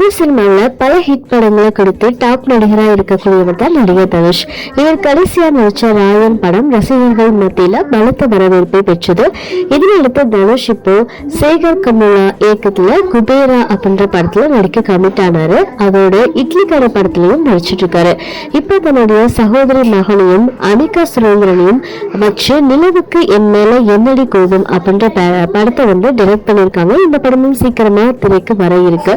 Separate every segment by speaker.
Speaker 1: தமிழ் சினிமாவில் பல ஹிட் படங்களை கொடுத்து டாப் நடிகராக இருக்கக்கூடியவர் தான் நடிகர் தனுஷ். இவர் கடைசியாக நடித்த ராயன் படம் ரசிகர்கள் மத்தியில் பலத்த வரவேற்பை பெற்றது. இதனையடுத்து தனுஷ் இப்போ சேகர் கமுலா இயக்கத்தில் குபேரா அப்படின்ற படத்தில் நடிக்க கமிட் ஆனார். அதோட இட்லி கடை படத்துலயும் நடிச்சிட்டு இருக்காரு. இப்போ தன்னுடைய சகோதரி மகனையும் அனிகா சுரேந்திரனையும் வச்சு நிலவுக்கு என் மேல என்னடி கோபம் அப்படின்ற படத்தை வந்து டைரக்ட் பண்ணியிருக்காங்க. இந்த படமும் சீக்கிரமாக திரைக்கு வர இருக்கு.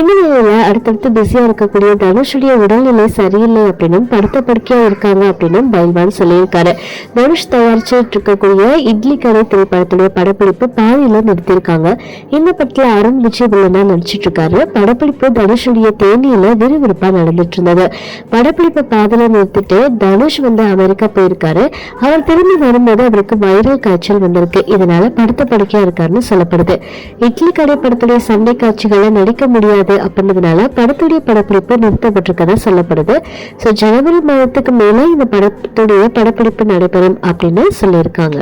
Speaker 1: இந்த நிலையில அடுத்தடுத்து பிஸியாக இருக்கக்கூடிய தனுஷுடைய உடல்நிலை சரியில்லை அப்படின்னும் படுத்த படுக்கையாக இருக்காங்க அப்படின்னும் பைல்வான் சொல்லியிருக்காரு. தனுஷ் தயாரிச்சுட்டு இருக்கக்கூடிய இட்லி கடை திரைப்படத்துடைய படப்பிடிப்பு பாதியில் நிறுத்தியிருக்காங்க. இந்த படத்தில் அருண் விஜய் வில்லனா நடிச்சிட்டு இருக்காரு. படப்பிடிப்பு தனுஷுடைய தேனியில் விறுவிறுப்பா நடந்துட்டு இருந்தது. படப்பிடிப்பு பாதியில நிறுத்திட்டு தனுஷ் வந்து அமெரிக்கா போயிருக்காரு. அவர் திரும்பி வரும்போது அவருக்கு வைரல் காய்ச்சல் வந்திருக்கு. இதனால படுத்த படுக்கையாக இருக்காருன்னு சொல்லப்படுது. இட்லி கடை படத்துடைய சண்டை காட்சிகளை நடிக்க முடியாது அப்படின்றதுனால படத்துடைய படப்பிடிப்பு நிறுத்தப்பட்டிருக்கதா சொல்லப்படுது. ஸோ ஜனவரி மாதத்துக்கு மேல இந்த படத்துடைய படப்பிடிப்பு நடைபெறும் அப்படின்னு சொல்லியிருக்காங்க.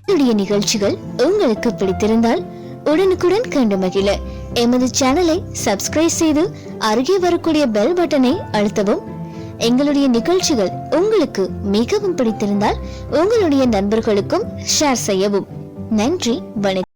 Speaker 2: எங்களுடைய நிகழ்ச்சிகள் உங்களுக்கு பிடித்திருந்தால் உடனுக்குடன் கண்டு மகிழ. எமது சேனலை சப்ஸ்கிரைப் செய்து அருகே வரக்கூடிய பெல் பட்டனை அழுத்தவும். எங்களுடைய நிகழ்ச்சிகள் உங்களுக்கு மிகவும் பிடித்திருந்தால் உங்களுடைய நண்பர்களுக்கும் ஷேர் செய்யவும். நன்றி வணக்கம்.